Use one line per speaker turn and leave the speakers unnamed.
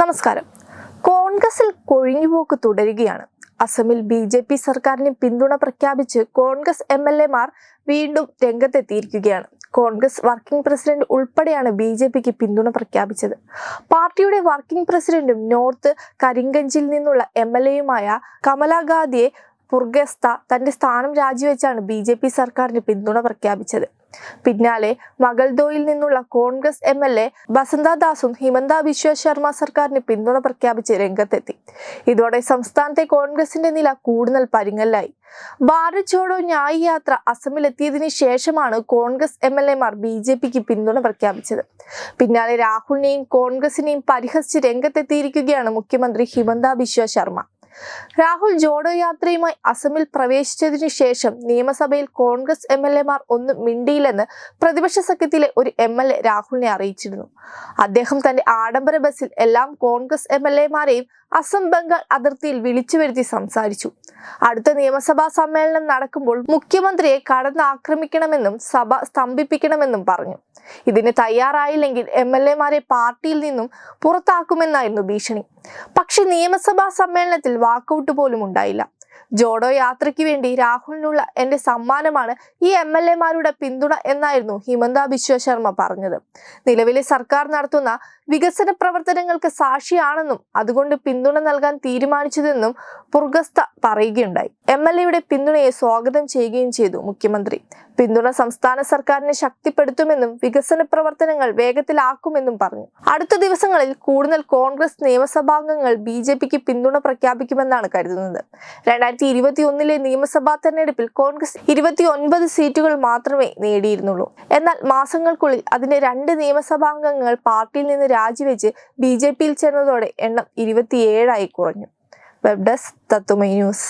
നമസ്കാരം. കോൺഗ്രസിൽ കൊഴിഞ്ഞുപോക്ക് തുടരുകയാണ്. അസമിൽ ബി ജെ പി സർക്കാരിന് പിന്തുണ പ്രഖ്യാപിച്ച് കോൺഗ്രസ് എം എൽ എമാർ വീണ്ടും രംഗത്തെത്തിയിരിക്കുകയാണ്. കോൺഗ്രസ് വർക്കിംഗ് പ്രസിഡന്റ് ഉൾപ്പെടെയാണ് ബി ജെ പിക്ക് പിന്തുണ പ്രഖ്യാപിച്ചത്. പാർട്ടിയുടെ വർക്കിംഗ് പ്രസിഡന്റും നോർത്ത് കരിങ്കഞ്ചിൽ നിന്നുള്ള എം എൽ എയുമായ കമലാ പുർഗസ്ത തന്റെ സ്ഥാനം രാജിവെച്ചാണ് ബി ജെ പി സർക്കാരിന് പിന്തുണ പ്രഖ്യാപിച്ചത്. പിന്നാലെ മകൾദോയിൽ നിന്നുള്ള കോൺഗ്രസ് എം എൽ എ ബസന്തദാസും ഹിമന്ത ബിശ്വ ശർമ്മ സർക്കാരിന് പിന്തുണ പ്രഖ്യാപിച്ച് രംഗത്തെത്തി. ഇതോടെ സംസ്ഥാനത്തെ കോൺഗ്രസിന്റെ നില കൂടുതൽ പരിങ്ങലായി ഭാരത് ജോഡോ ന്യായ് യാത്ര അസമിലെത്തിയതിനു ശേഷമാണ് കോൺഗ്രസ് എം എൽ എമാർ ബി ജെ പിക്ക് പിന്തുണ പ്രഖ്യാപിച്ചത്. പിന്നാലെ രാഹുലിനെയും കോൺഗ്രസിനെയും പരിഹസിച്ച് രംഗത്തെത്തിയിരിക്കുകയാണ് മുഖ്യമന്ത്രി ഹിമന്ത ബിശ്വ ശർമ്മ. രാഹുൽ ജോഡോ യാത്രയുമായി അസമിൽ പ്രവേശിച്ചതിനു ശേഷം നിയമസഭയിൽ കോൺഗ്രസ് എം എൽ എമാർ ഒന്നും മിണ്ടിയില്ലെന്ന് പ്രതിപക്ഷ സഖ്യത്തിലെ ഒരു എം എൽ എ രാഹുലിനെ അറിയിച്ചിരുന്നു. അദ്ദേഹം തന്റെ ആഡംബര ബസ്സിൽ എല്ലാം കോൺഗ്രസ് എം എൽ എമാരെയും അസം ബംഗാൾ അതിർത്തിയിൽ വിളിച്ചു വരുത്തി സംസാരിച്ചു. അടുത്ത നിയമസഭാ സമ്മേളനം നടക്കുമ്പോൾ മുഖ്യമന്ത്രിയെ കടന്ന് ആക്രമിക്കണമെന്നും സഭ സ്തംഭിപ്പിക്കണമെന്നും പറഞ്ഞു. ഇതിന് തയ്യാറായില്ലെങ്കിൽ എം എൽ എമാരെ പാർട്ടിയിൽ നിന്നും പുറത്താക്കുമെന്നായിരുന്നു ഭീഷണി. പക്ഷെ നിയമസഭാ സമ്മേളനത്തിൽ വാക്കൗട്ട് പോലും ഉണ്ടായില്ല. ജോഡോ യാത്രയ്ക്ക് വേണ്ടി രാഹുലിനുള്ള എന്റെ സമ്മാനമാണ് ഈ എം എൽ എമാരുടെ പിന്തുണ എന്നായിരുന്നു ഹിമന്ത ബിശ്വ ശർമ്മ പറഞ്ഞത്. നിലവിലെ സർക്കാർ നടത്തുന്ന വികസന പ്രവർത്തനങ്ങൾക്ക് സാക്ഷിയാണെന്നും അതുകൊണ്ട് പിന്തുണ നൽകാൻ തീരുമാനിച്ചതെന്നും പുർഗസ്ത പറയുകയുണ്ടായി. എം എൽ എയുടെ പിന്തുണയെ സ്വാഗതം ചെയ്യുകയും ചെയ്തു മുഖ്യമന്ത്രി. പിന്തുണ സംസ്ഥാന സർക്കാരിനെ ശക്തിപ്പെടുത്തുമെന്നും വികസന പ്രവർത്തനങ്ങൾ വേഗത്തിലാക്കുമെന്നും പറഞ്ഞു. അടുത്ത ദിവസങ്ങളിൽ കൂടുതൽ കോൺഗ്രസ് നിയമസഭാംഗങ്ങൾ ബി ജെ പിക്ക് പിന്തുണ പ്രഖ്യാപിക്കുമെന്നാണ് കരുതുന്നത്. രണ്ടായിരത്തി ഇരുപത്തി ഒന്നിലെ നിയമസഭാ തെരഞ്ഞെടുപ്പിൽ കോൺഗ്രസ് ഇരുപത്തി ഒൻപത് സീറ്റുകൾ മാത്രമേ നേടിയിരുന്നുള്ളൂ. എന്നാൽ മാസങ്ങൾക്കുള്ളിൽ അതിന്റെ രണ്ട് നിയമസഭാംഗങ്ങൾ പാർട്ടിയിൽ നിന്ന് രാജിവെച്ച് ബി ജെ പിയിൽ ചേർന്നതോടെ എണ്ണം ഇരുപത്തിയേഴായി കുറഞ്ഞു. വെബ് ഡെസ്ക് തത്തുമൈ ന്യൂസ്.